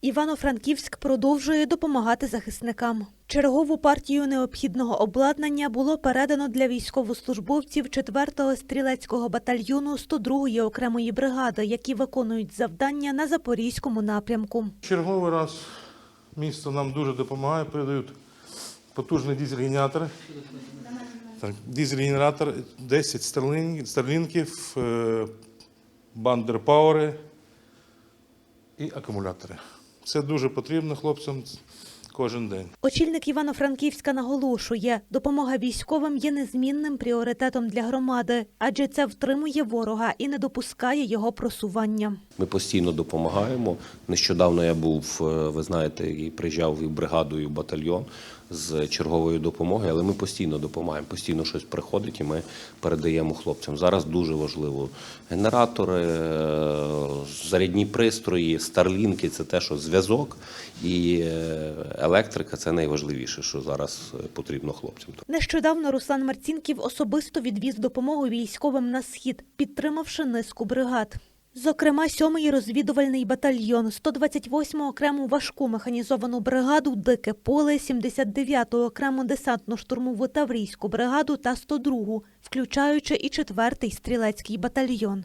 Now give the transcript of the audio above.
Івано-Франківськ продовжує допомагати захисникам. Чергову партію необхідного обладнання було передано для військовослужбовців 4-го стрілецького батальйону 102-ї окремої бригади, які виконують завдання на запорізькому напрямку. Черговий раз місто нам дуже допомагає, передають потужні дизель-генератори. Так, дизель-генератор, 10 старлін- старлінків, е, бандерпауери і акумулятори. Це дуже потрібно хлопцям кожен день. Очільник Івано-Франківська наголошує, допомога військовим є незмінним пріоритетом для громади, адже це втримує ворога і не допускає його просування. Ми постійно допомагаємо. Нещодавно я був, е, ви знаєте, і приїжджав і в бригаду, і в батальйон з чергової допомоги, але ми постійно допомагаємо, постійно щось приходить і ми передаємо хлопцям. Зараз дуже важливо генератори, е, зарядні пристрої, старлінки це те, що зв'язок, і е, електрика це найважливіше, що зараз е, потрібно хлопцям. Нещодавно Руслан Марцінків особисто відвіз допомогу військовим на схід, підтримавши низку бригад. Зокрема, 7-й розвідувальний батальйон, 128-му окрему важку механізовану бригаду Дике поле, 79-ту окрему десантно-штурмову таврійську бригаду та 102-гу, включаючи і 4-й стрілецький батальйон.